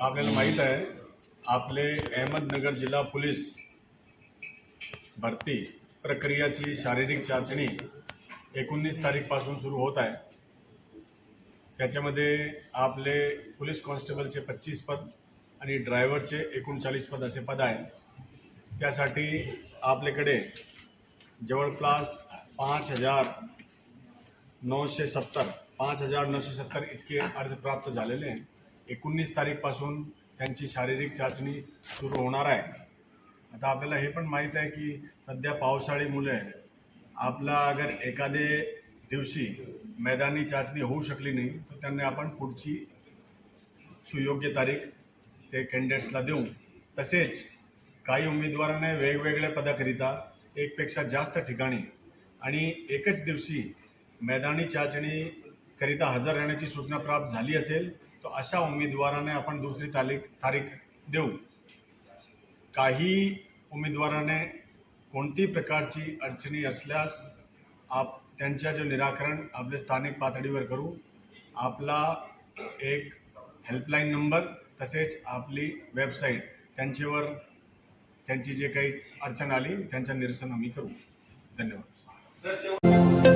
आपल्याला माहीत आहे आपले अहमदनगर जिल्हा पोलीस भरती प्रक्रियाची शारीरिक चाचणी एकोणीस तारीखपासून सुरू होत आहे. त्याच्यामध्ये आपले पोलीस कॉन्स्टेबलचे पच्चीस पद आणि ड्रायव्हरचे एकोणचाळीस पद असे पद आहे त्यासाठी आपल्याकडे जवळपास पाच हजार नऊशे सत्तर पाच हजार नऊशे सत्तर इतके अर्ज प्राप्त झालेले आहेत. एकोणीस तारीखपासून त्यांची शारीरिक चाचणी सुरू होणार आहे. आता आपल्याला हे पण माहीत आहे की सध्या पावसाळी पावसाळीमुळे आपला अगर एखादे दिवशी मैदानी चाचणी होऊ शकली नाही तर त्यांना आपण पुढची सुयोग्य तारीख ते कॅन्डिडेट्सला देऊ. तसेच काही उमेदवारांना वेगवेगळ्या पदाकरिता एकपेक्षा जास्त ठिकाणी आणि एकच दिवशी मैदानी चाचणीकरिता हजर राहण्याची सूचना प्राप्त झाली असेल तर अशा उमेदवाराने आपण दुसरी तारीख तारीख देऊ. काही उमेदवाराने कोणती प्रकारची अडचणी असल्यास आप त्यांच्या जे निराकरण आपले स्थानिक पातळीवर करू. आपला एक हेल्पलाईन नंबर तसेच आपली वेबसाईट त्यांच्यावर त्यांची जे काही अडचण आली त्यांचं निरसन आम्ही करू. धन्यवाद.